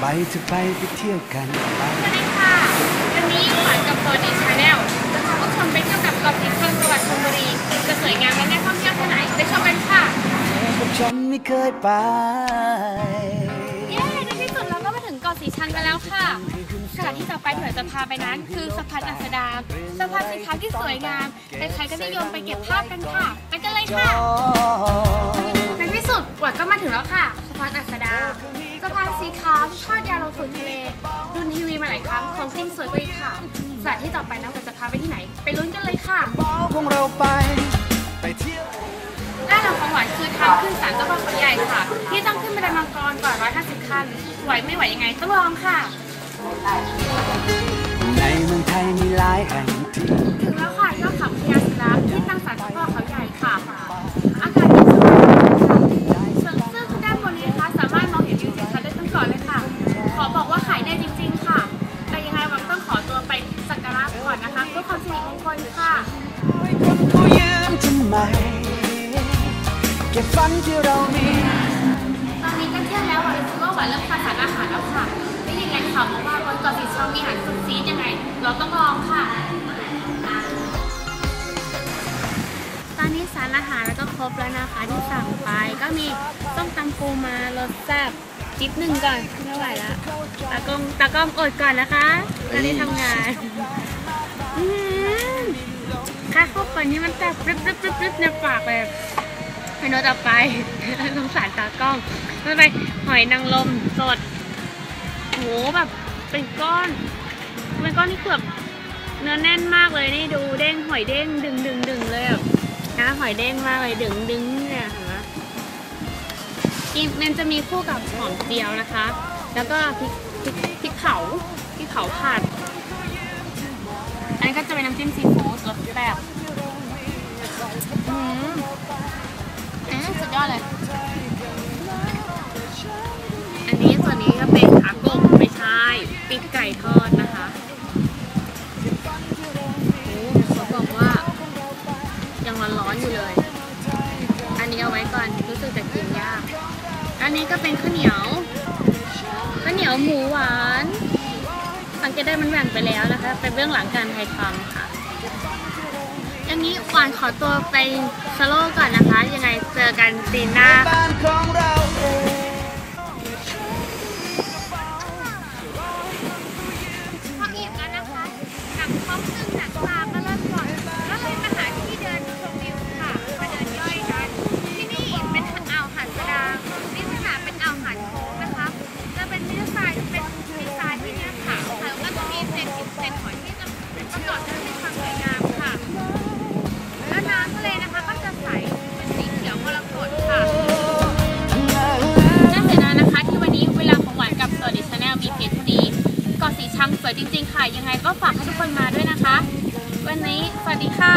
ไปจะไปไปเที่ยวกันไปสวัสดีค่ะ วันนี้หวานกับโฟร์ดีชาแนลจะพาผู้ชมไปเที่ยวกับเกาะสีชังจังหวัดชลบุรีจะสวยงามและน่าท่องเที่ยวแค่ไหนไปชมกันค่ะกับฉันไม่เคยไป เย้ในที่สุดเราก็มาถึงเกาะสีชังกันแล้วค่ะสถานที่ต่อไปที่เราจะพาไปนั้น คือสะพานอัสดางสะพานสีขาที่สวยงามใครๆก็นิยมไปเก็บภาพกันค่ะ ไปกันเลยค่ะ ในที่สุดหวานก็มาถึงแล้วค่ะ สะพานอัสดาง สะพานสีขาวที่ทอดยาวลงสู่ทะเลดูทีวีมาหลายครั้งของจริงสวยกว่าอีกค่ะสถานที่ต่อไปนะหวานจะพาไปที่ไหน ไปลุ้นกันเลยค่ะบอกพวกเราไปไปเที่ยวด้านหลังของหวานคือทางขึ้นศาลเจ้าพ่อเขาใหญ่ค่ะ ที่ต้องขึ้นบันไดมังกรก่อน150ขั้นไหวไม่ไหวยังไงต้องลองค่ะ ในเมืองไทยมีหลายแห่ง สิริมงคลค่ะเขายืมทำไมเก็บฝันที่เรามี ตอนนี้ก็เที่ยงแล้วหวานรู้สึกว่าหวานเริ่มขาดสารอาหารแล้วค่ะได้ยินไงข่าวมาว่าบนเกาะสีชังมีอาหารสุดซีดยังไง เราต้องลองค่ะ ตอนนี้สารอาหารแล้วก็ครบแล้วนะคะที่สั่งไปก็มีต้มตำปูมารสแซ่บจิ๊บหนึ่งก่อนไม่ไหวแล้วตากล้องตากล้องอดก่อนนะคะตอนนี้ทำงาน อื้อหือค่าเข้าไปนี่มันแบบรึบรึบรึบรึบในปากเลยเมนูต่อไปสงสารตากล้องไมันไปหอยนางรมสดโหแบบเป็นก้อนเป็นก้อนที่เกือบเนื้อแน่นมากเลยนี่ดูเด้งหอยเด้งดึงดึงดึงเลยแบบนะหอยเด้งมากเลยดึงดึงเนี่ยเห็นไหมกินมันจะมีคู่กับหอมเจียวนะคะ แล้วก็พริกพริกเผาพริกเผาผัด อันนี้ก็จะเป็นน้ำจิ้มซีฟู้ดรสแบบอืมอืมสุดยอดเลย อันนี้ส่วนนี้ก็เป็นขากบไม่ใช่ปีกไก่ทอดนะคะโอ้เขาบอกว่า ยังร้อนๆอยู่เลย อันนี้เอาไว้ก่อนรู้สึกจะกินยาก อันนี้ก็เป็นข้าวเหนียวข้าวเหนียวหมูหวาน จะได้มันแหว่งไปแล้วนะคะ เป็นเบื้องหลังการถ่ายทำค่ะอันนี้หวานขอตัวไปสโลว์ก่อนนะคะ ยังไงเจอกันซีนหน้า ช่างสวยจริง ๆ ค่ะ ยังไงก็ฝากให้ทุกคนมาด้วยนะคะ วันนี้สวัสดีค่ะ